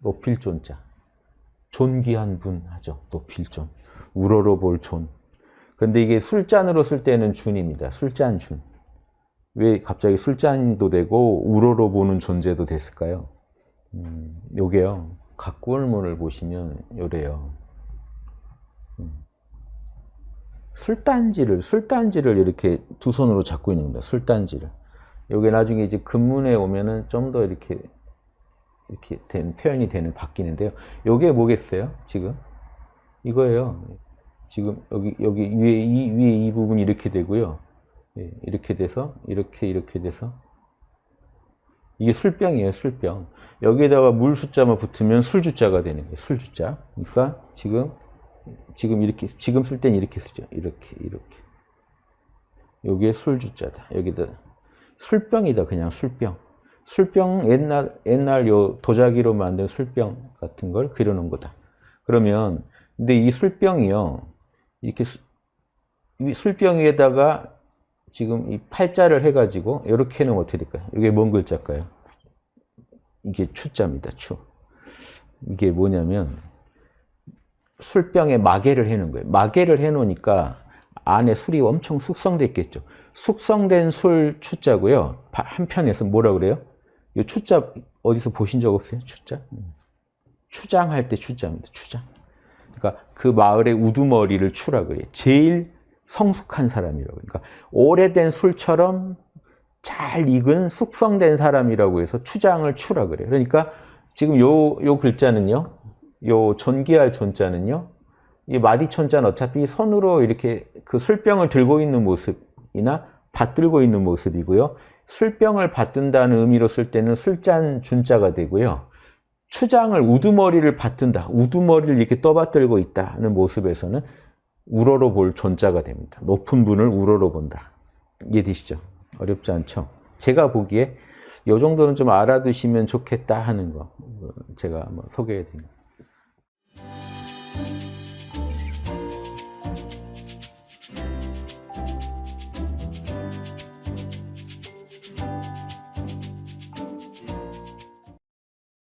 높일 존자. 존귀한 분 하죠. 높일 존. 우러러 볼 존. 근데 이게 술잔으로 쓸 때는 준입니다. 술잔 준. 왜 갑자기 술잔도 되고 우러러 보는 존재도 됐을까요? 음, 요게요. 각골문을 보시면 요래요. 음. 술단지를 술단지를 이렇게 두 손으로 잡고 있는 겁니다. 술단지를. 요게 나중에 이제 근문에 오면은 좀 더 이렇게 이렇게 된 표현이 되는 바뀌는데요. 요게 뭐겠어요? 지금 이거예요. 지금 여기 여기 위에 이 위에 이 부분이 이렇게 되고요. 예, 이렇게 돼서 이렇게 이렇게 돼서 이게 술병이에요, 술병. 여기에다가 물 숫자만 붙으면 술주자가 되는 거예요, 술주자. 그러니까 지금 지금 이렇게 지금 쓸 땐 이렇게 쓰죠. 이렇게 이렇게. 여기에 술주자다. 여기다 술병이다, 그냥 술병. 술병 옛날 옛날 요 도자기로 만든 술병 같은 걸 그려 놓은 거다. 그러면 근데 이 술병이요 이렇게 수- 이 술병 위에다가 지금 이 팔자를 해 가지고 이렇게 해놓으면 어떻게 될까요? 이게 뭔 글자일까요? 이게 추자입니다. 추. 이게 뭐냐면 술병에 마개를 해 놓은 거예요. 마개를 해 놓으니까 안에 술이 엄청 숙성돼 있겠죠. 숙성된 술 추자고요. 바- 한편에서 뭐라 그래요? 이 추자 어디서 보신 적 없어요? 추자? 음. 추장할 때 추자입니다. 추장. 그러니까 그 마을의 우두머리를 추라 그래요. 제일 성숙한 사람이라고. 그러니까 오래된 술처럼 잘 익은 숙성된 사람이라고 해서 추장을 추라 그래요. 그러니까 지금 요, 요 글자는요, 요 존귀할 존자는요, 이 마디촌자는 어차피 손으로 이렇게 그 술병을 들고 있는 모습이나 받들고 있는 모습이고요. 술병을 받든다는 의미로 쓸 때는 술잔 준자가 되고요. 추장을 우두머리를 받든다. 우두머리를 이렇게 떠받들고 있다는 모습에서는 우러러 볼 존자가 됩니다. 높은 분을 우러러 본다. 이해되시죠? 어렵지 않죠? 제가 보기에 이 정도는 좀 알아두시면 좋겠다 하는 거 제가 한번 소개해 드립니다.